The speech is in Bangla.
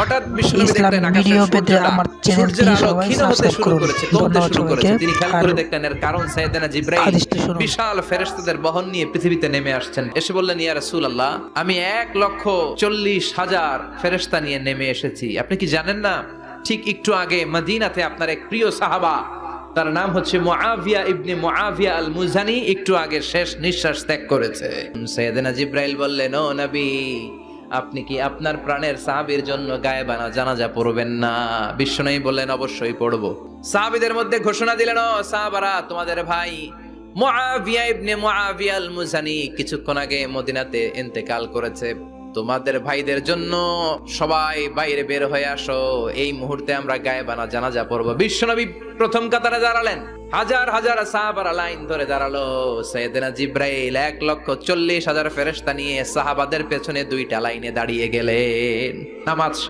হঠাৎ বিশ্বনবী দেখলেন আকাশের ভিডিও আমার সূর্যের আলো ক্ষীণ হতে শুরু করেছে কমতে শুরু করেছে। তিনি খেয়াল করে দেখলেন এর কারণ সাইয়েদানা জিব্রাইল বিশাল ফেরেশতাদের বহন নিয়ে পৃথিবীতে নেমে আসছেন। এসে বললেন ইয়া রাসূলুল্লাহ আমি এক লক্ষ চল্লিশ হাজার ফেরেশতা নিয়ে নেমে এসেছি। আপনি কি জানেন না? ঠিক একটু আগে মদিনাতে আপনার এক প্রিয় সাহাবা তার নাম হচ্ছে মুআবিয়া ইবনে মুআবিয়া আল মুজানি একটু আগে শেষ নিঃশ্বাস ত্যাগ করেছে। সৈয়দনা জিব্রাইল বললেন ও নবী আপনি কি আপনার প্রাণের সাহাবির জন্য গায়েবানা জানাজা পড়বেন না? বিষ্ণনাই বললেন, অবশ্যই পড়ব। সাহাবিদের মধ্যে ঘোষণা দিলেন, ও সাহাবারা, তোমাদের ভাই মুআবিয়া ইবনে মুআবিয়া মুজানি কিছুক্ষণ আগে মদিনাতে ইন্তেকাল করেছে। তোমাদের ভাইদের জন্য সবাই বাইরে বের হয়ে আসো। এই মুহূর্তে আমরা গায়ে বানা জানাজা পড়ব। বিশ্বনবী প্রথম কাতারে দাঁড়ালেন। হাজার হাজার সাহাবারা লাইন ধরে দাঁড়াল। সৈয়দনা জিব্রাইল এক লক্ষ চল্লিশ হাজার ফেরেস্তা নিয়ে সাহাবাদের পেছনে দুইটা লাইনে দাঁড়িয়ে গেলেন। নামাজ